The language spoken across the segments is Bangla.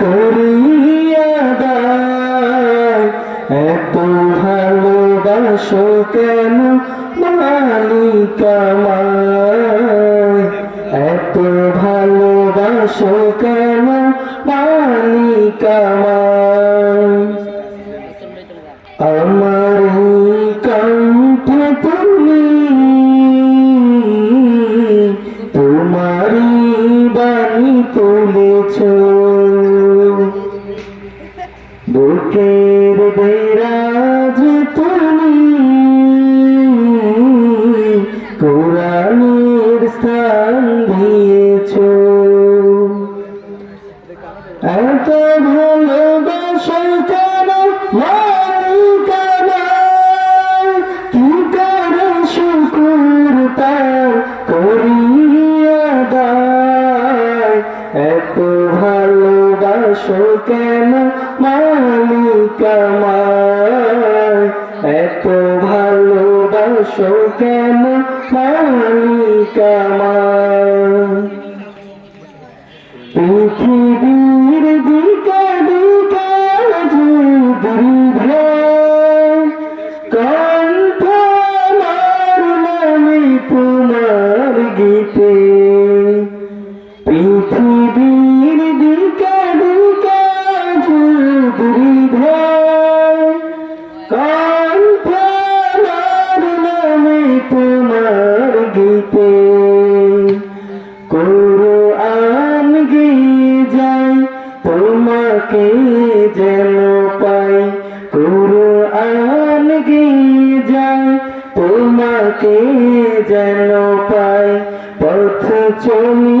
করিয়া দায় এত ভালোবাসো কেন মালিকামায়? এত ভালোবাসো কেন মালিকামায়? আমার কণ্ঠ তুমি তোমারি বাণী তুলেছ। বুকের বেরাজ তুমি। কোরআনের স্থান দিয়েছ। এত ভালোবাসা কেন কি করিয়া এত ভালোবাসো কেন মালিকামায় এত ভালোবাসো কেন মালিকামায় পৃথিবীর তোমার গীতে কোরআন গিয়ে যাই তোমাকে যেন পাই কোরআন গিয়ে যাই তোমাকে যেন পাই, পথ চলি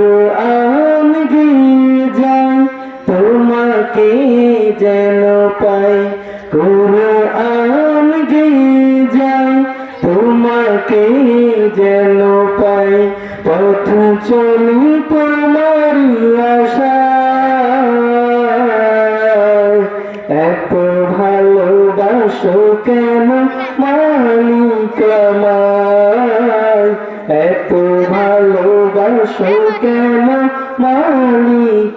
কোরআন যাই, তোমাকে যেন পাই। কোরআন গিয়ে যাই, তোমাকে যেন পাই। পথ চলি তোমারি আশা। এত ভালোবাসো কেন? এত ভালোবাসো কেন মালিকামায়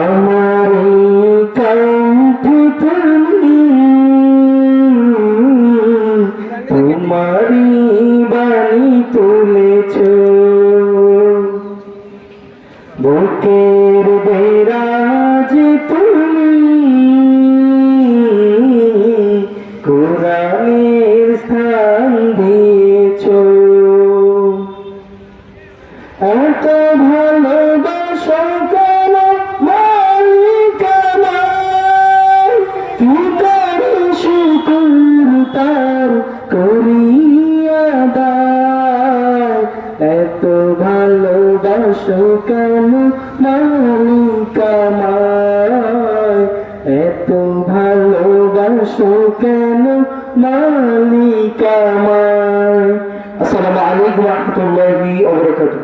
আমার কণ্ঠ তুমি তোমারি বাণী তুলেছ বুকের বেরাজ তুমি কোরআনের এত ভালোবাসো কেন? মালিকামায় এত ভালোবাসো কেন? মালিকামায় আসসালামু আলাইকুম ওয়া রাহমাতুল্লাহি ওয়া বারাকাতুহু।